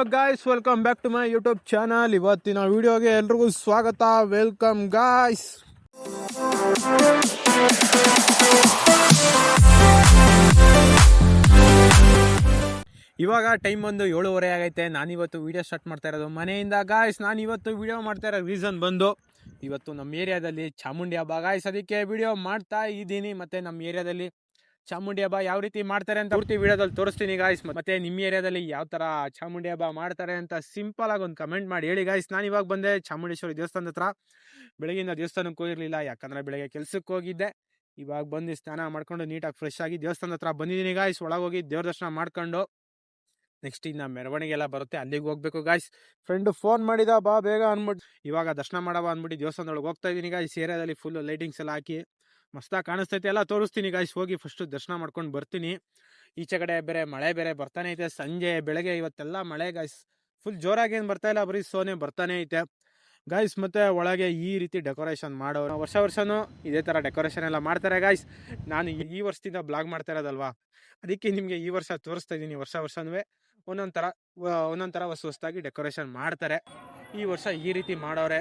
Hello guys welcome back to my YouTube channel ಇವತ್ತಿನ ವಿಡಿಯೋಗೆ ಎಲ್ರಿಗೂ ಸ್ವಾಗತ. ವೆಲ್ಕಮ್ ಗಾಯ್ಸ್ ಇವಾಗ ಟೈಮ್ ಬಂದು ಏಳುವರೆ ಆಗೈತೆ. ನಾನಿವತ್ತು ವಿಡಿಯೋ ಸ್ಟಾರ್ಟ್ ಮಾಡ್ತಾ ಇರೋದು ಮನೆಯಿಂದ. ಗಾಯ್ಸ್ ನಾನು ಇವತ್ತು ವಿಡಿಯೋ ಮಾಡ್ತಾ ಇರೋ ರೀಸನ್ ಬಂದು ಇವತ್ತು ನಮ್ಮ ಏರಿಯಾದಲ್ಲಿ ಚಾಮುಂಡಿ ಹಬ್ಬ. ಗಾಯ್ಸ್ ಅದಕ್ಕೆ ವಿಡಿಯೋ ಮಾಡ್ತಾ ಇದ್ದೀನಿ. ಮತ್ತು ನಮ್ಮ ಏರಿಯಾದಲ್ಲಿ ಚಾಮುಂಡಿ ಹಬ್ಬ ಯಾವ ರೀತಿ ಮಾಡ್ತಾರೆ ಅಂತ ಪೂರ್ತಿ ವಿಡಿಯೋದಲ್ಲಿ ತೋರಿಸ್ತೀನಿ ಗಾಯ್ಸ್ ಮತ್ತೆ ನಿಮ್ಮ ಏರಿಯಾದಲ್ಲಿ ಯಾವ ತರ ಚಾಮುಂಡಿ ಹಬ್ಬ ಮಾಡ್ತಾರೆ ಅಂತ ಸಿಂಪಲ್ ಆಗಿ ಒಂದು ಕಮೆಂಟ್ ಮಾಡಿ ಹೇಳಿ ಗಾಯ್ಸ್ ನಾನು ಇವಾಗ ಬಂದೆ ಚಾಮುಂಡೇಶ್ವರಿ ದೇವಸ್ಥಾನದ ಹತ್ರ. ಬೆಳಗಿಂದ ದೇವಸ್ಥಾನಕ್ಕೆ ಹೋಗಿರ್ಲಿಲ್ಲ, ಯಾಕಂದ್ರೆ ಬೆಳಗ್ಗೆ ಕೆಲ್ಸಕ್ಕೆ ಹೋಗಿದ್ದೆ. ಇವಾಗ ಬಂದು ಸ್ನಾನ ಮಾಡ್ಕೊಂಡು ನೀಟಾಗಿ ಫ್ರೆಶ್ ಆಗಿ ದೇವಸ್ಥಾನದ ಹತ್ರ ಬಂದಿದ್ದೀನಿ ಗಾಯ್ಸ್ ಹೋಗಿ ದೇವ್ರ ದರ್ಶನ ಮಾಡ್ಕೊಂಡು ನೆಕ್ಸ್ಟ್ ಇನ್ನು ಮೆರವಣಿಗೆ ಎಲ್ಲ ಬರುತ್ತೆ. ಅಲ್ಲಿಗೆ ಹೋಗ್ಬೇಕು ಗಾಯ್ಸ್ ಫ್ರೆಂಡು ಫೋನ್ ಮಾಡಿದ, ಬಾ ಬೇಗ ಅಂದ್ಬಿಟ್ಟು ಇವಾಗ ದರ್ಶನ ಮಾಡವ ಅನ್ಬಿಟ್ಟು ದೇವಸ್ಥಾನದೊಳಗೆ ಹೋಗ್ತಾ ಇದ್ದೀನಿ ಗಾಯ್ಸ್ ಏರಿಯಾದಲ್ಲಿ ಫುಲ್ ಲೈಟಿಂಗ್ಸ್ ಎಲ್ಲ ಹಾಕಿ ಮಸ್ತಾಗಿ ಕಾಣಿಸ್ತೈತೆ. ಎಲ್ಲ ತೋರಿಸ್ತೀನಿ ಗಾಯ್ಸ್ ಹೋಗಿ ಫಸ್ಟ್ ದರ್ಶನ ಮಾಡ್ಕೊಂಡು ಬರ್ತೀನಿ. ಈಚೆ ಕಡೆ ಬೇರೆ ಮಳೆ ಬೇರೆ ಬರ್ತಾನೆ ಐತೆ. ಸಂಜೆ, ಬೆಳಗ್ಗೆ ಇವತ್ತೆಲ್ಲ ಮಳೆ ಗಾಯ್ಸ್ ಫುಲ್ ಜೋರಾಗಿ ಏನು ಬರ್ತಾ ಇಲ್ಲ. ಬರೀ ಸೋನೆ ಬರ್ತಾನೆ ಐತೆ. ಗಾಯ್ಸ್ ಮತ್ತೆ ಒಳಗೆ ಈ ರೀತಿ ಡೆಕೋರೇಷನ್ ಮಾಡೋರು. ವರ್ಷ ವರ್ಷನೂ ಇದೇ ಥರ ಡೆಕೋರೇಷನ್ ಎಲ್ಲ ಮಾಡ್ತಾರೆ ಗಾಯ್ಸ್ ನಾನು ಈ ವರ್ಷದಿಂದ ಬ್ಲಾಗ್ ಮಾಡ್ತಾ ಇರೋದಲ್ವಾ? ಅದಕ್ಕೆ ನಿಮಗೆ ಈ ವರ್ಷ ತೋರಿಸ್ತಾ ಇದ್ದೀನಿ. ವರ್ಷ ವರ್ಷನೂ ಒಂದೊಂದು ಥರ ಒಂದೊಂದು ಥರ ಹೊಸ ಹೊಸದಾಗಿ ಡೆಕೋರೇಷನ್ ಮಾಡ್ತಾರೆ. ಈ ವರ್ಷ ಈ ರೀತಿ ಮಾಡೋರೆ.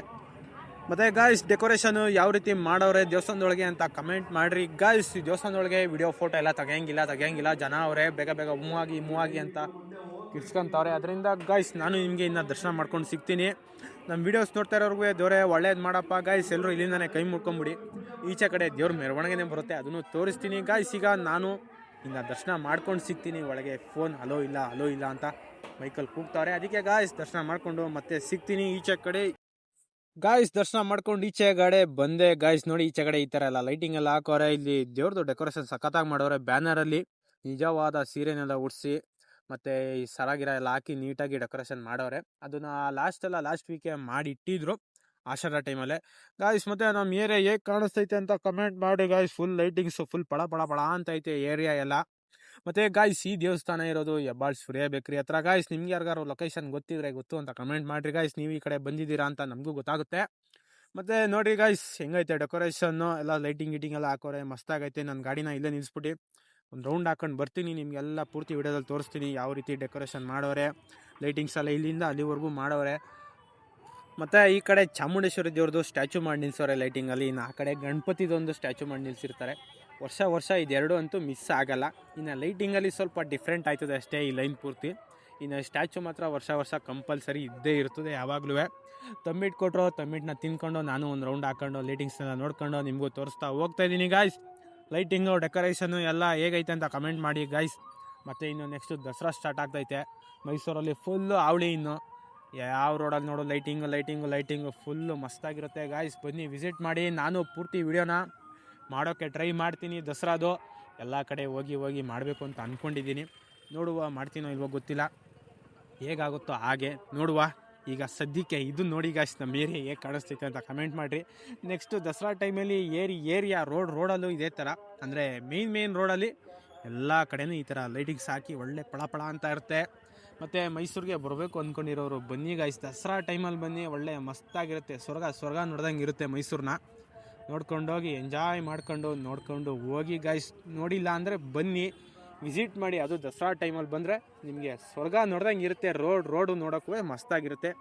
ಮತ್ತೆ ಗಾಯ್ಸ್ ಡೆಕೋರೇಷನು ಯಾವ ರೀತಿ ಮಾಡೋರೆ ದೇವಸ್ಥಾನದೊಳಗೆ ಅಂತ ಕಮೆಂಟ್ ಮಾಡ್ರಿ. ಗಾಯ್ಸ್ ದೇವಸ್ಥಾನದೊಳಗೆ ವಿಡಿಯೋ ಫೋಟೋ ಎಲ್ಲ ತೆಗಿಯಂಗಿಲ್ಲ ತೆಗಿಯಂಗಿಲ್ಲ. ಜನ ಅವರೇ, ಬೇಗ ಬೇಗ ಮೂವಾಗಿ ಮೂವಾಗಿ ಅಂತ ಕಿರ್ಸ್ಕೊಂತವ್ರೆ ಅದರಿಂದ ಗಾಯ್ಸ್ ನಾನು ನಿಮಗೆ ಇನ್ನು ದರ್ಶನ ಮಾಡ್ಕೊಂಡು ಸಿಗ್ತೀನಿ. ನಮ್ಮ ವೀಡಿಯೋಸ್ ನೋಡ್ತಾ ಇರೋರ್ಗೂ ದೇವರೇ, ಒಳ್ಳೇದು ಮಾಡಪ್ಪ. ಗಾಯ್ಸ್ ಎಲ್ಲರೂ ಇಲ್ಲಿಂದಾನೆ ಕೈ ಮುಡ್ಕೊಂಬಿಡಿ ಈಚೆ ಕಡೆ ದೇವ್ರ ಮೆರವಣಿಗೆನೇ ಬರುತ್ತೆ, ಅದನ್ನು ತೋರಿಸ್ತೀನಿ. ಗಾಯ್ಸ್ ಈಗ ನಾನು ಇನ್ನು ದರ್ಶನ ಮಾಡ್ಕೊಂಡು ಸಿಗ್ತೀನಿ. ಒಳಗೆ ಫೋನ್ ಹಲೋ ಇಲ್ಲ ಹಲೋ ಇಲ್ಲ ಅಂತ ಮೈಕಲ್ ಕೂಗ್ತಾವ್ರೆ. ಅದಕ್ಕೆ ಗಾಯ್ಸ್ ದರ್ಶನ ಮಾಡಿಕೊಂಡು ಮತ್ತೆ ಸಿಗ್ತೀನಿ ಈಚೆ ಕಡೆ. ಗಾಯ್ಸ್ ದರ್ಶನ ಮಾಡ್ಕೊಂಡು ಈಚೆ ಕಡೆ ಬಂದೆ. ಗಾಯ್ಸ್ ನೋಡಿ ಈಚೆ ಕಡೆ ಈ ಥರ ಎಲ್ಲ ಲೈಟಿಂಗ್ ಎಲ್ಲ ಹಾಕೋರೆ. ಇಲ್ಲಿ ದೇವ್ರದ್ದು ಡೆಕೋರೇಷನ್ ಸಖತ್ತಾಗಿ ಮಾಡೋರೆ. ಬ್ಯಾನರಲ್ಲಿ ನಿಜವಾದ ಸೀರೆನೆಲ್ಲ ಉಡಿಸಿ ಮತ್ತೆ ಈ ಸರಾಗಿರ ಎಲ್ಲ ಹಾಕಿ ನೀಟಾಗಿ ಡೆಕೋರೇಷನ್ ಮಾಡೋರೆ. ಅದನ್ನ ಲಾಸ್ಟ್ ಎಲ್ಲ ಲಾಸ್ಟ್ ವೀಕೆ ಮಾಡಿ ಇಟ್ಟಿದ್ರು ಆಷಾಢ ಟೈಮಲ್ಲೇ ಗಾಯ್ಸ್ ಮತ್ತೆ ನಮ್ಮ ಏರಿಯಾ ಹೇಗೆ ಕಾಣಿಸ್ತೈತೆ ಅಂತ ಕಮೆಂಟ್ ಮಾಡಿ. ಗಾಯ್ಸ್ ಫುಲ್ ಲೈಟಿಂಗ್ಸ್ ಫುಲ್ ಪಳ ಪಳ ಪಳ ಅಂತ ಐತೆ ಏರಿಯಾ ಎಲ್ಲ. ಮತ್ತೆ ಗಾಯ್ಸ್ ಈ ದೇವಸ್ಥಾನ ಇರೋದು ಹೆಬ್ಬಾಳ್ ಸೂರ್ಯ ಬೇಕ್ರಿ. ಹತ್ರ ಗಾಯ್ಸ್ ನಿಮ್ಗೆ ಯಾರಿಗಾರು ಲೊಕೇಶನ್ ಗೊತ್ತಿದ್ರೆ ಗೊತ್ತು ಅಂತ ಕಮೆಂಟ್ ಮಾಡ್ರಿ. ಗಾಯ್ಸ್ ನೀವು ಈ ಕಡೆ ಬಂದಿದ್ದೀರಾ ಅಂತ ನಮಗೂ ಗೊತ್ತಾಗುತ್ತೆ. ಮತ್ತೆ ನೋಡ್ರಿ ಗಾಯ್ಸ್ ಹೆಂಗೈತೆ ಡೆಕೋರೇಷನ್ನು ಎಲ್ಲ ಲೈಟಿಂಗ್ ಗಿಟಿಂಗ್ ಎಲ್ಲ ಹಾಕೋರೆ, ಮಸ್ತಾಗೈತೆ. ನನ್ನ ಗಾಡಿನ ಇಲ್ಲೇ ನಿಲ್ಲಿಸ್ಬಿಟ್ಟು ಒಂದು ರೌಂಡ್ ಹಾಕೊಂಡು ಬರ್ತೀನಿ, ನಿಮಗೆಲ್ಲ ಪೂರ್ತಿ ವಿಡಿಯೋದಲ್ಲಿ ತೋರಿಸ್ತೀನಿ. ಯಾವ ರೀತಿ ಡೆಕೋರೇಷನ್ ಮಾಡೋರೆ ಲೈಟಿಂಗ್ಸ್ ಎಲ್ಲ ಇಲ್ಲಿಂದ ಅಲ್ಲಿವರೆಗೂ ಮಾಡೋರೆ. ಮತ್ತು ಈ ಕಡೆ ಚಾಮುಂಡೇಶ್ವರಿ ದೇವ್ರದ್ದು ಸ್ಟ್ಯಾಚು ಮಾಡಿ ನಿಲ್ಸೋರೆ ಲೈಟಿಂಗಲ್ಲಿ. ಇನ್ನು ಆ ಕಡೆ ಗಣಪತಿದೊಂದು ಸ್ಟ್ಯಾಚು ಮಾಡಿ ನಿಲ್ಲಿಸಿರ್ತಾರೆ ವರ್ಷ ವರ್ಷ ಇದೆರಡು ಅಂತೂ ಮಿಸ್ ಆಗಲ್ಲ. ಇನ್ನು ಲೈಟಿಂಗಲ್ಲಿ ಸ್ವಲ್ಪ ಡಿಫ್ರೆಂಟ್ ಆಯ್ತದೆ ಅಷ್ಟೇ ಈ ಲೈನ್ ಪೂರ್ತಿ. ಇನ್ನು ಸ್ಟ್ಯಾಚು ಮಾತ್ರ ವರ್ಷ ವರ್ಷ ಕಂಪಲ್ಸರಿ ಇದ್ದೇ ಇರ್ತದೆ ಯಾವಾಗಲೂ. ತಮ್ಮಿಟ್ಟು ಕೊಟ್ಟರು ತಮ್ಮಿಟ್ಟನ್ನ ತಿನ್ಕೊಂಡು ನಾನು ಒಂದು ರೌಂಡ್ ಹಾಕೊಂಡು ಲೈಟಿಂಗ್ಸ್ನೆಲ್ಲ ನೋಡ್ಕೊಂಡು ನಿಮಗೂ ತೋರಿಸ್ತಾ ಹೋಗ್ತಾ ಇದ್ದೀನಿ ಗಾಯ್ಸ್ ಲೈಟಿಂಗು, ಡೆಕೋರೇಷನು ಎಲ್ಲ ಹೇಗೈತೆ ಅಂತ ಕಮೆಂಟ್ ಮಾಡಿ ಗಾಯ್ಸ್ ಮತ್ತು ಇನ್ನು ನೆಕ್ಸ್ಟು ದಸರಾ ಸ್ಟಾರ್ಟ್ ಆಗ್ತೈತೆ. ಮೈಸೂರಲ್ಲಿ ಫುಲ್ಲು ಅವಳಿ ಇನ್ನು. ಯಾವ ರೋಡಲ್ಲಿ ನೋಡು, ಲೈಟಿಂಗು ಲೈಟಿಂಗು ಲೈಟಿಂಗು ಫುಲ್ಲು ಮಸ್ತಾಗಿರುತ್ತೆ. ಗಾಯ್ಸ್ ಬನ್ನಿ ವಿಸಿಟ್ ಮಾಡಿ. ನಾನು ಪೂರ್ತಿ ವಿಡಿಯೋನ ಮಾಡೋಕ್ಕೆ ಟ್ರೈ ಮಾಡ್ತೀನಿ ದಸರಾದು. ಎಲ್ಲ ಕಡೆ ಹೋಗಿ ಹೋಗಿ ಮಾಡಬೇಕು ಅಂತ ಅಂದ್ಕೊಂಡಿದ್ದೀನಿ ನೋಡುವ, ಮಾಡ್ತೀನೋ ಇಲ್ವೋ ಗೊತ್ತಿಲ್ಲ. ಹೇಗಾಗುತ್ತೋ ಹಾಗೆ ನೋಡುವ. ಈಗ ಸದ್ಯಕ್ಕೆ ಇದು ನೋಡಿ ಗಾಯ್ಸ್ ನಮ್ಮ ಏರಿಯಾ ಹೇಗೆ ಕಾಣಿಸ್ತೈತೆ ಅಂತ ಕಮೆಂಟ್ ಮಾಡಿರಿ. ನೆಕ್ಸ್ಟು ದಸರಾ ಟೈಮಲ್ಲಿ ಏರಿ, ಏರಿಯಾ ರೋಡ್ ರೋಡಲ್ಲೂ ಇದೇ ಥರ ಅಂದರೆ ಮೇನ್ ಮೇನ್ ರೋಡಲ್ಲಿ ಎಲ್ಲ ಕಡೆಯೂ ಈ ಥರ ಲೈಟಿಂಗ್ಸ್ ಹಾಕಿ ಒಳ್ಳೆ ಪಳ ಅಂತ ಇರುತ್ತೆ. ಮತ್ತು ಮೈಸೂರಿಗೆ ಬರಬೇಕು ಅಂದ್ಕೊಂಡಿರೋರು ಬನ್ನಿ ಗಾಯ್ಸ್ ದಸರಾ ಟೈಮಲ್ಲಿ ಬನ್ನಿ, ಒಳ್ಳೆ ಮಸ್ತಾಗಿರುತ್ತೆ. ಸ್ವರ್ಗ ಸ್ವರ್ಗ ನೋಡ್ದಂಗೆ ಇರುತ್ತೆ ಮೈಸೂರನ್ನ ನೋಡ್ಕೊಂಡೋಗಿ ಎಂಜಾಯ್ ಮಾಡ್ಕೊಂಡು, ನೋಡ್ಕೊಂಡು ಹೋಗಿ ಗಾಯ್ಸ್ ನೋಡಿಲ್ಲ ಅಂದರೆ ಬನ್ನಿ. ವಿಸಿಟ್ ಮಾಡಿ, ಅದು ದಸರಾ ಟೈಮಲ್ಲಿ ಬಂದರೆ ನಿಮಗೆ ಸ್ವರ್ಗ ನೋಡ್ದಂಗೆ ಇರುತ್ತೆ. ರೋಡ್, ರೋಡು ನೋಡೋಕ್ಕೂ ಮಸ್ತಾಗಿರುತ್ತೆ.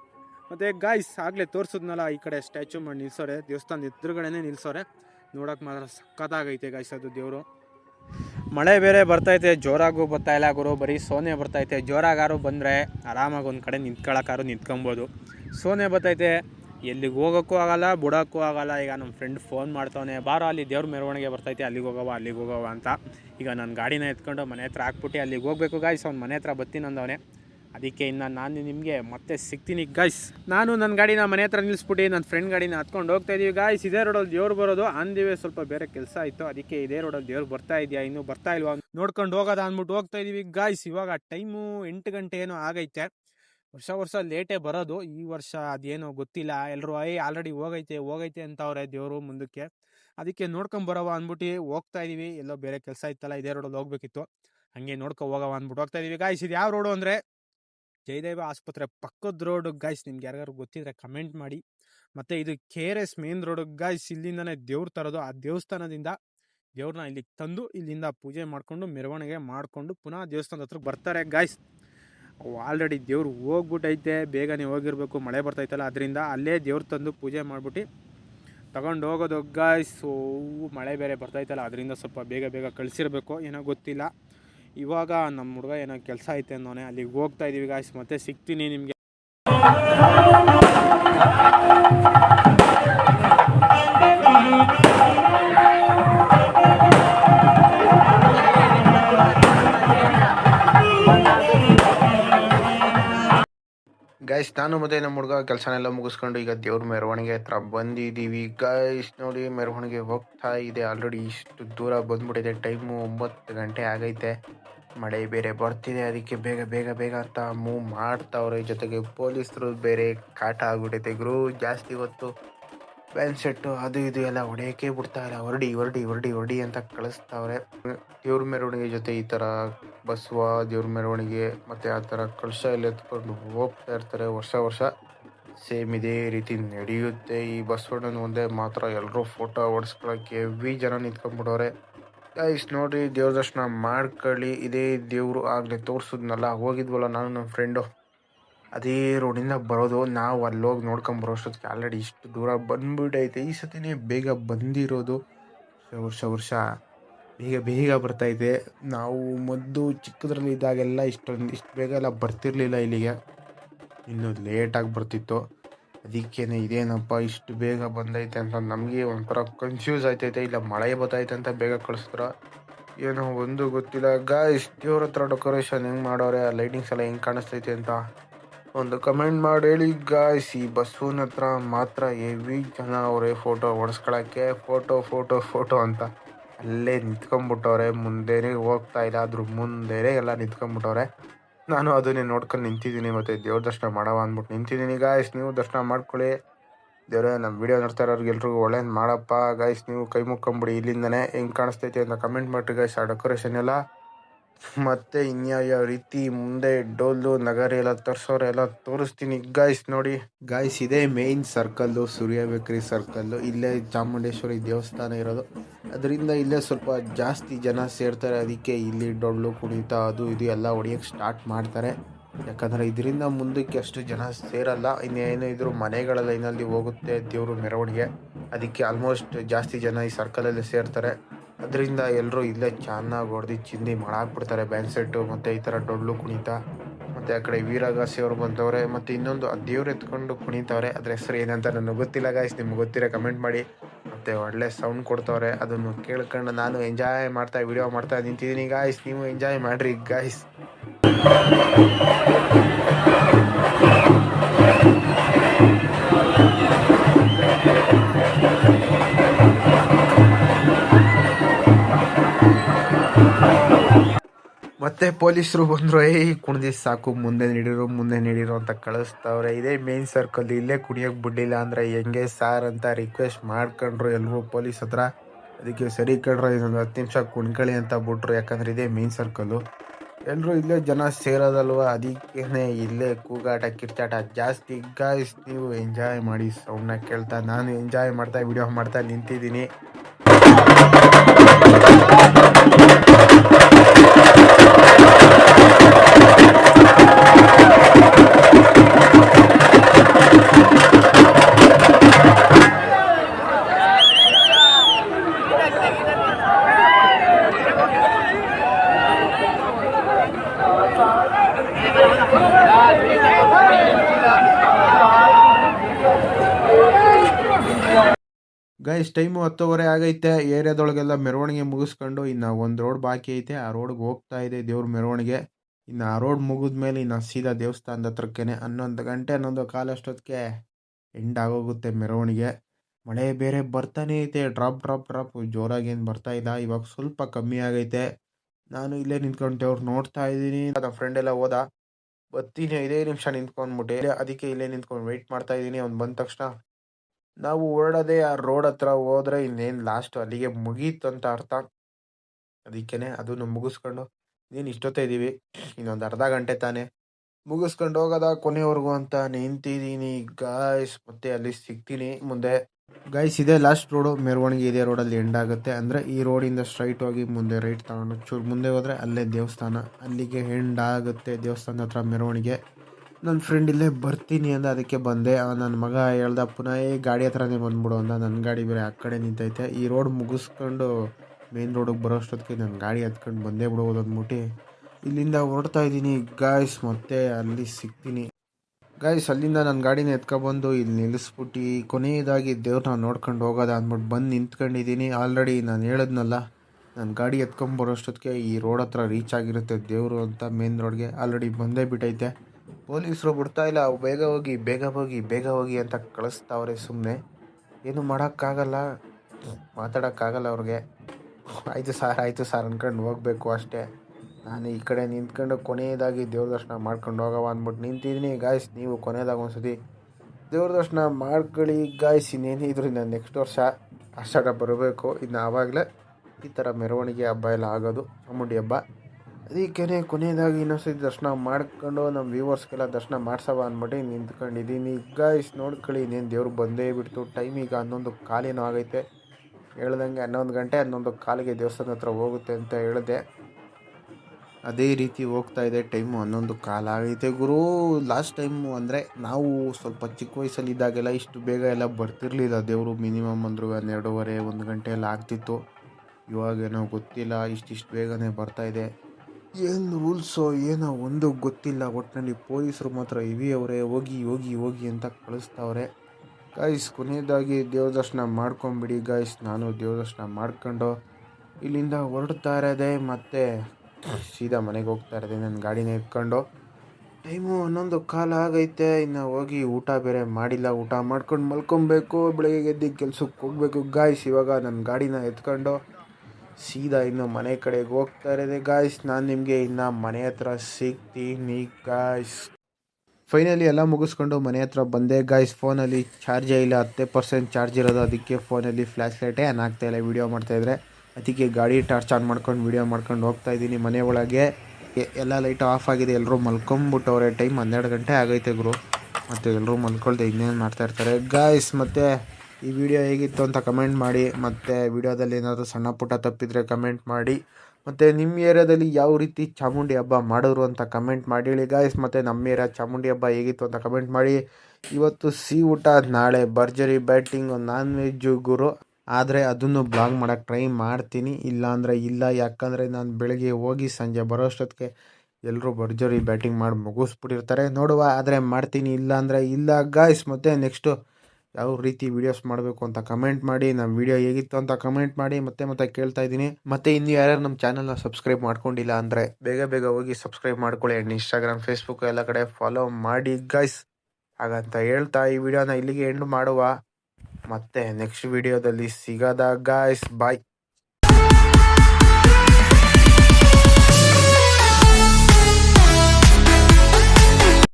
ಮತ್ತು ಗಾಯ್ಸ್ ಆಗಲೇ ತೋರಿಸಿದ್ನಲ್ಲ, ಈ ಕಡೆ ಸ್ಟ್ಯಾಚು ಮಾಡಿ ನಿಲ್ಸೋರೆ, ದೇವಸ್ಥಾನದ ಎದುರುಗಡೆನೇ ನಿಲ್ಸೋರೆ. ನೋಡೋಕೆ ಮಾತ್ರ ಸಖತ್ತಾಗೈತೆ ಗಾಯ್ಸ್ ಅದು ದೇವರು. ಮಳೆ ಬೇರೆ ಬರ್ತೈತೆ ಜೋರಾಗೂ ಇಲ್ಲ ಗುರು, ಬರೀ ಸೋನೆ ಬರ್ತೈತೆ ಜೋರಾಗಾರು ಬಂದರೆ ಆರಾಮಾಗಿ ಒಂದು ಕಡೆ ನಿಂತ್ಕೊಳ್ಳೋಕ್ಕಾರು ನಿಂತ್ಕೊಬೋದು. ಸೋನೆ ಬರ್ತೈತೆ ಎಲ್ಲಿಗೆ ಹೋಗೋಕ್ಕೂ ಆಗಲ್ಲ, ಬಿಡೋಕ್ಕೂ ಆಗಲ್ಲ. ಈಗ ನಮ್ಮ ಫ್ರೆಂಡ್ ಫೋನ್ ಮಾಡ್ತಾವನೆ, ಬಾರೋ, ಅಲ್ಲಿ ದೇವ್ರ ಮೆರವಣಿಗೆ ಬರ್ತೈತೆ ಅಲ್ಲಿಗೆ ಹೋಗವ ಅಲ್ಲಿಗೆ ಹೋಗವ ಅಂತ. ಈಗ ನನ್ನ ಗಾಡಿನ ಎತ್ಕೊಂಡು ಮನೆ ಹತ್ರ ಹಾಕ್ಬಿಟ್ಟು ಅಲ್ಲಿಗೆ ಹೋಗ್ಬೇಕು ಗಾಯ್ಸ್ ಅವ್ನು ಮನೆ ಹತ್ರ ಅಂದವನೆ ಅದಕ್ಕೆ ಇನ್ನು ನಾನು ನಿಮಗೆ ಮತ್ತೆ ಸಿಗ್ತೀನಿ. ಗಾಯ್ಸ್ ನಾನು ನನ್ನ ಗಾಡಿನ ಮನೆ ಹತ್ರ ನಿಲ್ಲಿಸ್ಬಿಟ್ಟು ನನ್ನ ಫ್ರೆಂಡ್ ಗಾಡಿನ ಹತ್ಕೊಂಡು ಹೋಗ್ತಾ ಇದೀವಿ. ಗಾಯ್ಸ್ ಇದೇ ರೋಡಲ್ಲಿ ದೇವ್ರು ಬರೋದು. ಅಂದಿವೆ ಸ್ವಲ್ಪ ಬೇರೆ ಕೆಲಸ ಆಯಿತು ಅದಕ್ಕೆ ಇದೇ ರೋಡಲ್ಲಿ ದೇವ್ರು ಬರ್ತಾ ಇದೆಯಾ, ಇನ್ನೂ ಬರ್ತಾ ಇಲ್ವಾ ನೋಡ್ಕೊಂಡು ಹೋಗೋದ ಅಂದ್ಬಿಟ್ಟು ಹೋಗ್ತಾ ಇದೀವಿ. ಗಾಯ್ಸ್ ಇವಾಗ ಟೈಮು ಎಂಟು ಗಂಟೆ ಏನೋ ಆಗೈತೆ. ವರ್ಷ ವರ್ಷ ಲೇಟೇ ಬರೋದು. ಈ ವರ್ಷ ಅದೇನೋ ಗೊತ್ತಿಲ್ಲ. ಎಲ್ಲರೂ ಐ ಆಲ್ರೆಡಿ ಹೋಗೈತೆ ಹೋಗೈತೆ ಅಂತವ್ರೆ ದೇವರು ಮುಂದಕ್ಕೆ. ಅದಕ್ಕೆ ನೋಡ್ಕೊಂಬರವ ಅಂದ್ಬಿಟ್ಟು ಹೋಗ್ತಾ ಇದೀವಿ. ಎಲ್ಲೋ ಬೇರೆ ಕೆಲಸ ಇತ್ತಲ್ಲ, ಇದೇ ರೋಡಲ್ಲಿ ಹೋಗ್ಬೇಕಿತ್ತು. ಹಂಗೆ ನೋಡ್ಕೊ ಹೋಗವ ಅಂದ್ಬಿಟ್ಟು ಹೋಗ್ತಾ ಇದೀವಿ. ಗಾಯ್ಸ್ ಇದು ಯಾವ ರೋಡು ಅಂದರೆ ಜಯದೇವ ಆಸ್ಪತ್ರೆ ಪಕ್ಕದ ರೋಡ್ ಗಾಯ್ಸ್ ನಿಮ್ಗೆ ಯಾರಿಗಾರು ಗೊತ್ತಿದ್ರೆ ಕಮೆಂಟ್ ಮಾಡಿ. ಮತ್ತೆ ಇದು K R S main road guys ಇಲ್ಲಿಂದನೇ ದೇವ್ರು ತರೋದು, ಆ ದೇವಸ್ಥಾನದಿಂದ ದೇವ್ರನ್ನ ಇಲ್ಲಿಗೆ ತಂದು ಇಲ್ಲಿಂದ ಪೂಜೆ ಮಾಡಿಕೊಂಡು ಮೆರವಣಿಗೆ ಮಾಡಿಕೊಂಡು ಪುನಃ ದೇವಸ್ಥಾನದ ಹತ್ರ ಬರ್ತಾರೆ ಗಾಯ್ಸ್ ಆಲ್ರೆಡಿ ದೇವ್ರು ಹೋಗ್ಬಿಟ್ಟೈತೆ ಬೇಗನೆ ಹೋಗಿರಬೇಕು, ಮಳೆ ಬರ್ತೈತಲ್ಲ, ಅದರಿಂದ ಅಲ್ಲೇ ದೇವ್ರು ತಂದು ಪೂಜೆ ಮಾಡಿಬಿಟ್ಟು ತಗೊಂಡು ಹೋಗೋದು ಗಾಯ್ಸ್ ಮಳೆ ಬೇರೆ ಬರ್ತೈತಲ್ಲ, ಅದರಿಂದ ಸ್ವಲ್ಪ ಬೇಗ ಬೇಗ ಕಳಿಸಿರ್ಬೇಕು, ಏನೋ ಗೊತ್ತಿಲ್ಲ. ಇವಾಗ ನಮ್ಮ ಹುಡುಗ ಏನೋ ಕೆಲಸ ಐತೆ ಅನ್ನೋನೆ ಅಲ್ಲಿಗೆ ಹೋಗ್ತಾ ಇದ್ದೀವಿ ಗಾಯ್ಸ್ ಮತ್ತೆ ಸಿಗ್ತೀನಿ ನಿಮಗೆ. ಗೈಸ್ ನಾನು ಮತ್ತೆ ನಮ್ಮ ಹುಡುಗ ಕೆಲಸನೆಲ್ಲ ಮುಗಿಸ್ಕೊಂಡು ಈಗ ದೇವ್ರ ಮೆರವಣಿಗೆ ಹತ್ರ ಬಂದಿದ್ದೀವಿ. ಗೈಸ್ ನೋಡಿ ಮೆರವಣಿಗೆ ಹೋಗ್ತಾ ಇದೆ. ಆಲ್ರೆಡಿ ಇಷ್ಟು ದೂರ ಬಂದ್ಬಿಟ್ಟಿದೆ. ಟೈಮು ಒಂಬತ್ತು ಗಂಟೆ ಆಗೈತೆ. ಮಳೆ ಬೇರೆ ಬರ್ತಿದೆ. ಅದಕ್ಕೆ ಬೇಗ ಬೇಗ ಬೇಗ ಅಂತ ಮೂವ್ ಮಾಡ್ತಾವ್ರೆ. ಜೊತೆಗೆ ಪೊಲೀಸರು ಬೇರೆ ಕಾಟ ಆಗ್ಬಿಟ್ಟೈತೆ ಗುರು ಜಾಸ್ತಿ ಹೊತ್ತು ಪ್ಯಾನ್ ಸೆಟ್ಟು ಅದು ಇದು ಎಲ್ಲ ಹೊಡೆಯೋಕೆ ಬಿಡ್ತಾ ಇಲ್ಲ. ಹೊರಡಿ ಹೊರಡಿ ಹೊರಡಿ ಹೊರಡಿ ಅಂತ ಕಳಿಸ್ತಾವ್ರೆ. ದೇವ್ರ ಮೆರವಣಿಗೆ ಜೊತೆ ಈ ಥರ ಬಸವ ದೇವ್ರ ಮೆರವಣಿಗೆ ಮತ್ತು ಆ ಥರ ಕಳಶ ಎಲ್ಲ ಎತ್ಕೊಂಡು ಹೋಗ್ತಾ ಇರ್ತಾರೆ. ವರ್ಷ ವರ್ಷ ಸೇಮ್ ಇದೇ ರೀತಿ ನಡೆಯುತ್ತೆ. ಈ ಬಸವಣ್ಣನ ಒಂದೇ ಮಾತ್ರ ಎಲ್ಲರೂ ಫೋಟೋ ಹೊಡ್ಸ್ಕೊಳಕ್ಕೆ ವಿ ಜನ ನಿಂತ್ಕೊಂಡ್ಬಿಡೋರೆ. ಗೈಸ್ ನೋಡ್ರಿ, ದೇವ್ರ ದರ್ಶನ ಮಾಡ್ಕೊಳ್ಳಿ. ಇದೇ ದೇವರು ಆಗಲೇ ತೋರಿಸಿದ್ನಲ್ಲ, ಹೋಗಿದ್ವಲ್ಲ ನಾನು ನನ್ನ ಫ್ರೆಂಡು ಅದೇ ರೋಡಿಂದ ಬರೋದು, ನಾವು ಅಲ್ಲೋಗಿ ನೋಡ್ಕೊಂಬರೋ ಅಷ್ಟೊತ್ತಿಗೆ ಆಲ್ರೆಡಿ ಇಷ್ಟು ದೂರ ಬಂದ್ಬಿಟ್ಟೈತೆ ಈ ಸತಿನೇ ಬೇಗ ಬಂದಿರೋದು ವರ್ಷ ವರ್ಷ ಬೇಗ ಬೇಗ ಬರ್ತೈತೆ ನಾವು ಮೊದಲು ಚಿಕ್ಕದ್ರಲ್ಲಿ ಇದ್ದಾಗೆಲ್ಲ ಇಷ್ಟೊಂದು, ಇಷ್ಟು ಬೇಗ ಎಲ್ಲ ಬರ್ತಿರ್ಲಿಲ್ಲ ಇಲ್ಲಿಗೆ. ಇನ್ನು ಲೇಟಾಗಿ ಬರ್ತಿತ್ತು. ಅದಕ್ಕೇನೆ ಇದೇನಪ್ಪ ಇಷ್ಟು ಬೇಗ ಬಂದೈತೆ ಅಂತ ನಮಗೆ ಒಂಥರ ಕನ್ಫ್ಯೂಸ್ ಆಯ್ತೈತೆ. ಇಲ್ಲ ಮಳೆ ಬರ್ತೈತೆ ಅಂತ ಬೇಗ ಕಳಿಸ್ತಾರ ಏನೋ ಒಂದು ಗೊತ್ತಿಲ್ಲ. ಗಾಯ್ಸ್ ದೇವ್ರ ಹತ್ರ ಡೆಕೋರೇಷನ್ ಹೆಂಗೆ ಮಾಡೋರೆ? ಲೈಟಿಂಗ್ಸ್ ಎಲ್ಲ ಹೆಂಗೆ ಕಾಣಿಸ್ತೈತೆ ಅಂತ. ಒಂದು ಕಮೆಂಟ್ ಮಾಡಿ ಹೇಳಿ ಗಾಯ್ಸ್ ಈ ಬಸ್ವನ ಹತ್ರ ಮಾತ್ರ ಹೆವಿ ಜನ ಅವರೇ ಫೋಟೋ ಹೊಡ್ಸ್ಕೊಳಕ್ಕೆ. ಫೋಟೋ ಫೋಟೋ ಫೋಟೋ ಅಂತ. ಅಲ್ಲೇ ನಿಂತ್ಕೊಂಡ್ಬಿಟ್ಟವ್ರೆ, ಮುಂದೆನೇ ಹೋಗ್ತಾ ಇಲ್ಲ. ಅದ್ರ ಮುಂದೆನೇ ಎಲ್ಲ ನಿಂತ್ಕೊಂಡ್ಬಿಟ್ಟವ್ರೆ. ನಾನು ಅದನ್ನೇ ನೋಡ್ಕೊಂಡು ನಿಂತಿದ್ದೀನಿ ಮತ್ತು ದೇವ್ರ ದರ್ಶನ ಮಾಡವ ಅಂದ್ಬಿಟ್ಟು ನಿಂತಿದ್ದೀನಿ. ಗಾಯ್ಸ್ ನೀವು ದರ್ಶನ ಮಾಡ್ಕೊಳ್ಳಿ. ದೇವ್ರೆ ನಮ್ಮ ವಿಡಿಯೋ ನೋಡ್ತಾ ಎಲ್ರಿಗೂ ಒಳ್ಳೇದು ಮಾಡಪ್ಪ. ಗಾಯ್ಸ್ ನೀವು ಕೈ ಮುಕ್ಕೊಂಬಿಡಿ ಇಲ್ಲಿಂದನೇ. ಹೆಂಗೆ ಕಾಣಿಸ್ತೈತೆ ಅಂತ ಕಮೆಂಟ್ ಮಾಡಿರಿ ಗಾಯ್ಸ್ ಆ ಡೆಕೋರೇಷನ್ ಎಲ್ಲ. ಮತ್ತೆ ಇನ್ಯಾವ ರೀತಿ ಮುಂದೆ ಡೋಲು ನಗರ ಎಲ್ಲ ತರ್ಸೋರೆ ಎಲ್ಲ ತೋರಿಸ್ತೀನಿ. ಗಾಯ್ಸ್ ನೋಡಿ. ಗಾಯ್ಸ್ ಇದೇ ಮೇನ್ ಸರ್ಕಲ್ಲು ಸೂರ್ಯ ಬೇಕ್ರಿ ಸರ್ಕಲ್ಲು ಇಲ್ಲೇ ಚಾಮುಂಡೇಶ್ವರಿ ದೇವಸ್ಥಾನ ಇರೋದು. ಅದರಿಂದ ಇಲ್ಲೇ ಸ್ವಲ್ಪ ಜಾಸ್ತಿ ಜನ ಸೇರ್ತಾರೆ. ಅದಕ್ಕೆ ಇಲ್ಲಿ ಡೊಳ್ಳು ಕುಣಿತ, ಅದು ಇದು ಎಲ್ಲ ಹೊಡಿಯೋಕ್ಕೆ ಸ್ಟಾರ್ಟ್ ಮಾಡ್ತಾರೆ. ಯಾಕಂದರೆ ಇದರಿಂದ ಮುಂದಕ್ಕೆ ಅಷ್ಟು ಜನ ಸೇರಲ್ಲ. ಇನ್ನೇನು ಇದ್ರು ಮನೆಗಳ ಲೈನಲ್ಲಿ ಹೋಗುತ್ತೆ ದೇವರು ಮೆರವಣಿಗೆ. ಅದಕ್ಕೆ ಆಲ್ಮೋಸ್ಟ್ ಜಾಸ್ತಿ ಜನ ಈ ಸರ್ಕಲಲ್ಲಿ ಸೇರ್ತಾರೆ. ಅದರಿಂದ ಎಲ್ಲರೂ ಇಲ್ಲೇ ಚೆನ್ನಾಗಿ ಹೊಡೆದು ಚಿಂದಿ ಮಾಡಾಕ್ಬಿಡ್ತಾರೆ, ಬ್ಯಾಂಡ್ ಸೆಟ್ಟು ಮತ್ತು ಈ ಥರ ಡೊಳ್ಳು ಕುಣಿತ. ಮತ್ತು ಆ ಕಡೆ ವೀರಗಾಸಿ ಅವರು ಬಂದವ್ರೆ, ಮತ್ತು ಇನ್ನೊಂದು ಆ ದೇವ್ರು ಎತ್ಕೊಂಡು ಕುಣಿತವ್ರೆ, ಅದ್ರ ಹೆಸರು ಏನಂತ ನನಗೆ ಗೊತ್ತಿಲ್ಲ ಗಾಯ್ಸ್ ನಿಮ್ಗೆ ಗೊತ್ತಿರೋ ಕಮೆಂಟ್ ಮಾಡಿ. ಮತ್ತು ಒಳ್ಳೆ ಸೌಂಡ್ ಕೊಡ್ತವ್ರೆ, ಅದನ್ನು ಕೇಳ್ಕೊಂಡು ನಾನು ಎಂಜಾಯ್ ಮಾಡ್ತಾ ವಿಡಿಯೋ ಮಾಡ್ತಾ ನಿಂತಿದ್ದೀನಿ ಗಾಯ್ಸ್ ನೀವು ಎಂಜಾಯ್ ಮಾಡಿರಿ ಗಾಯ್ಸ್ ಮತ್ತೆ ಪೊಲೀಸರು ಬಂದ್ರು ಏ ಕುಣಿದಿ ಸಾಕು, ಮುಂದೆ ನೀಡಿರು ಮುಂದೆ ನೀಡಿರು ಅಂತ ಕಳಿಸ್ತಾವ್ರೆ. ಇದೇ ಮೇನ್ ಸರ್ಕಲ್ ಇಲ್ಲೇ ಕುಣಿಯೋಕ್ಕೆ ಬಿಡ್ಲಿಲ್ಲ ಅಂದ್ರೆ ಹೆಂಗೆ ಸಾರ್ ಅಂತ ರಿಕ್ವೆಸ್ಟ್ ಮಾಡ್ಕೊಂಡ್ರು ಎಲ್ಲರೂ ಪೊಲೀಸ್ ಹತ್ರ. ಅದಕ್ಕೆ ಸರಿ ಕಣ್ರು ಇದೊಂದು ಹತ್ತು ನಿಮಿಷ ಕುಣ್ಕಳಿ ಅಂತ ಬಿಟ್ರು. ಯಾಕಂದ್ರೆ ಇದೇ ಮೇನ್ ಸರ್ಕಲ್ಲು ಎಲ್ಲರೂ ಇಲ್ಲೇ ಜನ ಸೇರೋದಲ್ವ? ಅದಕ್ಕೇನೆ ಇಲ್ಲೇ ಕೂಗಾಟ, ಕಿರ್ಚಾಟ. ಜಾಸ್ತಿ ಗಾಯ್ಸ್ ನೀವು ಎಂಜಾಯ್ ಮಾಡಿ ಸೌಂಡ್ನ ಕೇಳ್ತಾ. ನಾನು ಎಂಜಾಯ್ ಮಾಡ್ತಾ ವಿಡಿಯೋ ಮಾಡ್ತಾ ನಿಂತಿದ್ದೀನಿ. ಗೈಸ್ ಟೈಮು ಹತ್ತುವರೆ ಆಗೈತೆ. ಏರಿಯಾದೊಳಗೆಲ್ಲ ಮೆರವಣಿಗೆ ಮುಗಿಸ್ಕೊಂಡು ಇನ್ನು ಒಂದು ರೋಡ್ ಬಾಕಿ ಐತೆ. ಆ ರೋಡ್ಗೆ ಹೋಗ್ತಾ ಇದೆ ದೇವ್ರ ಮೆರವಣಿಗೆ. ಇನ್ನು ಆ ರೋಡ್ ಮುಗಿದ್ಮೇಲೆ ಇನ್ನು ಸೀದಾ ದೇವಸ್ಥಾನದ ಹತ್ರಕ್ಕೇನೆ ಹನ್ನೊಂದು ಗಂಟೆ, ಹನ್ನೊಂದು ಕಾಲಷ್ಟೊತ್ತಿಗೆ ಎಂಡ್ ಆಗೋಗುತ್ತೆ ಮೆರವಣಿಗೆ. ಮಳೆ ಬೇರೆ ಬರ್ತಾನೆ ಐತೆ. ಡ್ರಾಪ್ ಡ್ರಾಪ್ ಡ್ರಾಪ್ ಜೋರಾಗಿ ಬರ್ತಾ ಇಲ್ಲ. ಇವಾಗ ಸ್ವಲ್ಪ ಕಮ್ಮಿ ಆಗೈತೆ. ನಾನು ಇಲ್ಲೇ ನಿಂತ್ಕೊಂಡು. ದೇವ್ರು ನೋಡ್ತಾ ಇದ್ದೀನಿ. ನನ್ನ ಫ್ರೆಂಡ್ ಎಲ್ಲ ಹೋದ. ಬತ್ತೀನಿ, ಐದೇ ನಿಮಿಷ ನಿಂತ್ಕೊಂಡ್ಬಿಟ್ಟೆ. ಅದಕ್ಕೆ ಇಲ್ಲೇ ನಿಂತ್ಕೊಂಡು ವೆಯ್ಟ್ ಮಾಡ್ತಾ ಇದ್ದೀನಿ. ಅವ್ನು ಬಂದ ತಕ್ಷಣ ನಾವು ಹೊರಡದೆ ಆ ರೋಡ್ ಹತ್ರ ಹೋದ್ರೆ ಇನ್ನೇನು ಲಾಸ್ಟ್ ಅಲ್ಲಿಗೆ ಮುಗೀತು ಅಂತ ಅರ್ಥ? ಅದಕ್ಕೇನೆ ಅದನ್ನು ಮುಗಿಸ್ಕೊಂಡು ನೀನು ಇಷ್ಟೊತ್ತೇ ಇದ್ದೀವಿ ಇನ್ನೊಂದು ಅರ್ಧ ಗಂಟೆ ತಾನೇ. ಮುಗಿಸ್ಕೊಂಡು ಹೋಗೋದ ಕೊನೆವರೆಗೂ ಅಂತ ನಿಂತಿದ್ದೀನಿ ಗಾಯ್ಸ್ ಮತ್ತೆ ಅಲ್ಲಿ ಸಿಗ್ತೀನಿ ಮುಂದೆ. ಗಾಯ್ಸ್ ಇದೆ ಲಾಸ್ಟ್ ರೋಡು ಮೆರವಣಿಗೆ ಇದೇ ರೋಡಲ್ಲಿ ಎಂಡ್ ಆಗುತ್ತೆ. ಅಂದರೆ ಈ ರೋಡಿಂದ ಸ್ಟ್ರೈಟ್ ಹೋಗಿ ಮುಂದೆ ರೈಟ್ ತಗೊಂಡು ಚೂರು ಮುಂದೆ ಹೋದರೆ ಅಲ್ಲೇ ದೇವಸ್ಥಾನ. ಅಲ್ಲಿಗೆ ಎಂಡ್ ಆಗುತ್ತೆ ದೇವಸ್ಥಾನದ ಹತ್ರ ಮೆರವಣಿಗೆ. ನನ್ನ ಫ್ರೆಂಡ್ ಇಲ್ಲೇ ಬರ್ತೀನಿ ಅಂದ, ಅದಕ್ಕೆ ಬಂದೆ. ನನ್ನ ಮಗ ಹೇಳ್ದ, ಪುನಃ, ಏ, ಗಾಡಿ ಹತ್ರನೇ ಬಂದ್ಬಿಡು ಅಂದ. ನನ್ನ ಗಾಡಿ ಬೇರೆ ಆ ಕಡೆ ನಿಂತೈತೆ. ಈ ರೋಡ್ ಮುಗಿಸ್ಕೊಂಡು ಮೇನ್ ರೋಡಿಗೆ ಬರೋಷ್ಟೊತ್ತಿಗೆ ನನ್ನ ಗಾಡಿ ಹತ್ಕೊಂಡು ಬಂದೇ ಬಿಡ್ಬೋದು ಅಂದ್ಬಿಟ್ಟು ಇಲ್ಲಿಂದ ಹೊರಡ್ತಾ ಇದ್ದೀನಿ. ಗಾಯ್ಸ್ ಮತ್ತೆ ಅಲ್ಲಿ ಸಿಗ್ತೀನಿ. ಗಾಯ್ಸ್ ಅಲ್ಲಿಂದ ನನ್ನ ಗಾಡಿನ ಎತ್ಕೊಬಂದು ಇಲ್ಲಿ ನಿಲ್ಲಿಸ್ಬಿಟ್ಟು ಕೊನೆಯದಾಗಿ ದೇವ್ರನ್ನ ನೋಡ್ಕೊಂಡು ಹೋಗೋದ ಅಂದ್ಬಿಟ್ಟು ಬಂದು ನಿಂತ್ಕೊಂಡಿದ್ದೀನಿ. ಆಲ್ರೆಡಿ ನಾನು ಹೇಳಿದ್ನಲ್ಲ ನನ್ನ ಗಾಡಿ ಎತ್ಕೊಂಬರೋಷ್ಟೊತ್ತಿಗೆ ಈ ರೋಡ್ ಹತ್ರ ರೀಚ್ ಆಗಿರುತ್ತೆ ದೇವರು ಅಂತ ಮೇನ್ ರೋಡ್ಗೆ ಆಲ್ರೆಡಿ ಬಂದೇ ಬಿಟ್ಟೈತೆ. ಪೊಲೀಸರು ಬಿಡ್ತಾ ಇಲ್ಲ. ಬೇಗ ಹೋಗಿ ಬೇಗ ಹೋಗಿ ಬೇಗ ಹೋಗಿ ಅಂತ ಕಳಿಸ್ತಾವ್ರೆ ಸುಮ್ಮನೆ ಏನು ಮಾಡೋಕ್ಕಾಗಲ್ಲ. ಮಾತಾಡೋಕ್ಕಾಗಲ್ಲ ಅವ್ರಿಗೆ. ಆಯಿತು ಸರ್ ಆಯಿತು ಸರ್ ಅಂದ್ಕೊಂಡು ಹೋಗಬೇಕು ಅಷ್ಟೇ. ನಾನು ಈ ಕಡೆ ನಿಂತ್ಕೊಂಡು ಕೊನೆಯದಾಗಿ ದೇವ್ರ ದರ್ಶನ ಮಾಡ್ಕೊಂಡು ಹೋಗವ ಅಂದ್ಬಿಟ್ಟು ನಿಂತಿದ್ದೀನಿ. ಗಾಯ್ಸ್ ನೀವು ಕೊನೆಯದಾಗ ಒಂದ್ಸತಿ ದೇವ್ರ ದರ್ಶನ ಮಾಡ್ಕೊಳ್ಳಿ. ಗಾಯ್ಸ್ ಇನ್ನೇನಿದ್ರು ನಾನು ನೆಕ್ಸ್ಟ್ ವರ್ಷ ಆಷಾಢ ಬರಬೇಕು. ಇನ್ನು ಆವಾಗಲೇ ಈ ಥರ ಮೆರವಣಿಗೆ ಹಬ್ಬ ಎಲ್ಲ ಆಗೋದು. ಚಾಮುಂಡಿ ಹಬ್ಬ. ಅದಕ್ಕೇ ಕೊನೆಯದಾಗಿ ಇನ್ನೊಂದ್ಸತಿ ದರ್ಶನ ಮಾಡ್ಕೊಂಡು ನಮ್ಮ ವ್ಯೂವರ್ಸ್ಗೆಲ್ಲ ದರ್ಶನ ಮಾಡ್ಸವ ಅಂದ್ಬಿಟ್ಟು ನಿಂತ್ಕೊಂಡಿದ್ದೀನಿ. ಗಾಯ್ಸ್ ನೋಡ್ಕೊಳ್ಳಿ, ಇನ್ನೇನು ದೇವ್ರು ಬಂದೇ ಬಿಡ್ತು. ಟೈಮ್ ಈಗ ಹನ್ನೊಂದು ಕಾಲೇನೋ ಆಗೈತೆ. ಹೇಳ್ದಂಗೆ ಹನ್ನೊಂದು ಗಂಟೆ, ಹನ್ನೊಂದು ಕಾಲಿಗೆ ದೇವಸ್ಥಾನ ಹತ್ರ ಹೋಗುತ್ತೆ ಅಂತ ಹೇಳಿದೆ. ಅದೇ ರೀತಿ ಹೋಗ್ತಾ ಇದೆ. ಟೈಮು ಹನ್ನೊಂದು ಕಾಲ ಆಗೈತೆ. ಗುರು ಲಾಸ್ಟ್ ಟೈಮು ಅಂದರೆ ನಾವು ಸ್ವಲ್ಪ ಚಿಕ್ಕ ವಯಸ್ಸಲ್ಲಿ ಇದ್ದಾಗೆಲ್ಲ ಇಷ್ಟು ಬೇಗ ಎಲ್ಲ ಬರ್ತಿರ್ಲಿಲ್ಲ. ದೇವರು ಮಿನಿಮಮ್ ಅಂದರೂ ಹನ್ನೆರಡೂವರೆ, ಒಂದು ಗಂಟೆ ಎಲ್ಲ ಆಗ್ತಿತ್ತು. ಇವಾಗೇನೋ ಗೊತ್ತಿಲ್ಲ, ಇಷ್ಟಿಷ್ಟು ಬೇಗನೆ ಬರ್ತಾ ಇದೆ. ಏನು ರೂಲ್ಸೋ ಏನೋ ಒಂದು ಗೊತ್ತಿಲ್ಲ. ಒಟ್ಟಿನಲ್ಲಿ ಪೊಲೀಸರು ಮಾತ್ರ ಇವಿ ಅವರೇ ಹೋಗಿ ಹೋಗಿ ಹೋಗಿ ಅಂತ ಕಳಿಸ್ತವ್ರೆ. ಗಾಯ್ಸ್ ಕೊನೆಯದಾಗಿ ದೇವ್ರ ದರ್ಶನ ಮಾಡ್ಕೊಂಬಿಡಿ. ಗಾಯ್ಸ್ ನಾನು ದೇವ್ರ ದರ್ಶನ ಮಾಡ್ಕೊಂಡು ಇಲ್ಲಿಂದ ಹೊರಡ್ತಾ ಇರೋದೆ, ಮತ್ತೆ ಸೀದಾ ಮನೆಗೆ ಹೋಗ್ತಾ ಇರೋದೆ ನನ್ನ ಗಾಡಿನ ಇಟ್ಕೊಂಡು ಟೈಮು ಹನ್ನೊಂದು ಕಾಲ ಆಗೈತೆ. ಇನ್ನು ಹೋಗಿ ಊಟ ಬೇರೆ ಮಾಡಿಲ್ಲ. ಊಟ ಮಾಡ್ಕೊಂಡು ಮಲ್ಕೊಬೇಕು, ಬೆಳಗ್ಗೆ ಎದ್ದು ಕೆಲ್ಸಕ್ಕೆ ಹೋಗ್ಬೇಕು. ಗಾಯ್ಸ್ ಇವಾಗ ನನ್ನ ಗಾಡಿನ ಎತ್ಕೊಂಡು ಸೀದಾ ಇನ್ನು ಮನೆ ಕಡೆಗೆ ಹೋಗ್ತಾ ಇರೋದೆ. ಗಾಯ್ಸ್ ನಾನು ನಿಮಗೆ ಇನ್ನು ಮನೆ ಹತ್ರ ಸಿಗ್ತೀನಿ ಗಾಯ್ಸ್ ಫೈನಲಿ ಎಲ್ಲ ಮುಗಿಸ್ಕೊಂಡು ಮನೆ ಹತ್ರ ಬಂದೆ. ಗಾಯ್ಸ್ ಫೋನಲ್ಲಿ ಚಾರ್ಜೇ ಇಲ್ಲ. ಹತ್ತೇ ಪರ್ಸೆಂಟ್ ಚಾರ್ಜ್ ಇರೋದು. ಅದಕ್ಕೆ ಫೋನಲ್ಲಿ ಫ್ಲ್ಯಾಶ್ ಲೈಟೇ ಆನ್ ಆಗ್ತಾ ಇಲ್ಲ. ವೀಡಿಯೋ ಮಾಡ್ತಾಯಿದ್ರೆ ಅದಕ್ಕೆ ಗಾಡಿ ಟಾರ್ಚ್ ಆನ್ ಮಾಡ್ಕೊಂಡು ವೀಡಿಯೋ ಮಾಡ್ಕೊಂಡು ಹೋಗ್ತಾ ಇದ್ದೀನಿ ಮನೆ ಒಳಗೆ. ಎಲ್ಲ ಲೈಟ್ ಆಫ್ ಆಗಿದೆ. ಎಲ್ಲರೂ ಮಲ್ಕೊಂಬಿಟ್ಟವ್ರೆ. ಟೈಮ್ ಹನ್ನೆರಡು ಗಂಟೆ ಆಗೈತೆ ಗುರು. ಮತ್ತು ಎಲ್ಲರೂ ಮಲ್ಕೊಳ್ದೆ ಇನ್ನೇನು ಮಾಡ್ತಾಯಿರ್ತಾರೆ ಗಾಯ್ಸ್ ಮತ್ತು ಈ ವಿಡಿಯೋ ಹೇಗಿತ್ತು ಅಂತ ಕಮೆಂಟ್ ಮಾಡಿ, ಮತ್ತು ವಿಡಿಯೋದಲ್ಲಿ ಏನಾದರೂ ಸಣ್ಣ ಪುಟ್ಟ ತಪ್ಪಿದರೆ ಕಮೆಂಟ್ ಮಾಡಿ, ಮತ್ತು ನಿಮ್ಮ ಏರಿಯಾದಲ್ಲಿ ಯಾವ ರೀತಿ ಚಾಮುಂಡಿ ಹಬ್ಬ ಮಾಡಿದ್ರು ಅಂತ ಕಮೆಂಟ್ ಮಾಡಿ, ಹೇಳಿ ಗಾಯ್ಸ್ ಮತ್ತು ನಮ್ಮ ಏರಿಯಾ ಚಾಮುಂಡಿ ಹಬ್ಬ ಹೇಗಿತ್ತು ಅಂತ ಕಮೆಂಟ್ ಮಾಡಿ. ಇವತ್ತು ಸಿ ಊಟ, ನಾಳೆ ಭರ್ಜರಿ ಬ್ಯಾಟಿಂಗು ನಾನ್ ವೆಜ್ಜು ಗುರು, ಆದರೆ ಅದನ್ನು ಬ್ಲಾಗ್ ಮಾಡೋಕ್ಕೆ ಟ್ರೈ ಮಾಡ್ತೀನಿ. ಇಲ್ಲ ಅಂದರೆ ಇಲ್ಲ, ಯಾಕಂದರೆ ನಾನು ಬೆಳಗ್ಗೆ ಹೋಗಿ ಸಂಜೆ ಬರೋಷ್ಟೊತ್ತಿಗೆ ಎಲ್ಲರೂ ಭರ್ಜರಿ ಬ್ಯಾಟಿಂಗ್ ಮಾಡಿ ಮುಗಿಸ್ಬಿಟ್ಟಿರ್ತಾರೆ. ನೋಡುವ, ಆದರೆ ಮಾಡ್ತೀನಿ ಇಲ್ಲ ಅಂದರೆ ಇಲ್ಲ ಗಾಯ್ಸ್ ಮತ್ತು ನೆಕ್ಸ್ಟು ಯಾವ ರೀತಿ ವಿಡಿಯೋಸ್ ಮಾಡಬೇಕು ಅಂತ ಕಮೆಂಟ್ ಮಾಡಿ ನಮ್ಮ ವಿಡಿಯೋ ಹೇಗಿತ್ತು ಅಂತ ಕಮೆಂಟ್ ಮಾಡಿ, ಮತ್ತೆ ಮತ್ತೆ ಕೇಳ್ತಾ ಇದ್ದೀನಿ. ಮತ್ತೆ ಇನ್ನು ಯಾರ್ಯಾರು ನಮ್ಮ ಚಾನಲ್ನ ಸಬ್ಸ್ಕ್ರೈಬ್ ಮಾಡ್ಕೊಂಡಿಲ್ಲ ಅಂದರೆ ಬೇಗ ಬೇಗ ಹೋಗಿ ಸಬ್ಸ್ಕ್ರೈಬ್ ಮಾಡ್ಕೊಳ್ಳಿ. ಆ್ಯಂಡ್ ಇನ್ಸ್ಟಾಗ್ರಾಮ್ ಫೇಸ್ಬುಕ್ ಎಲ್ಲ ಕಡೆ ಫಾಲೋ ಮಾಡಿ ಗೈಸ್ ಹಾಗಂತ ಹೇಳ್ತಾ ಈ ವಿಡಿಯೋನ ಇಲ್ಲಿಗೆ ಎಂಡ್ ಮಾಡುವ. ಮತ್ತೆ ನೆಕ್ಸ್ಟ್ ವಿಡಿಯೋದಲ್ಲಿ ಸಿಗದ ಗಾಯ್ಸ್ ಬಾಯ್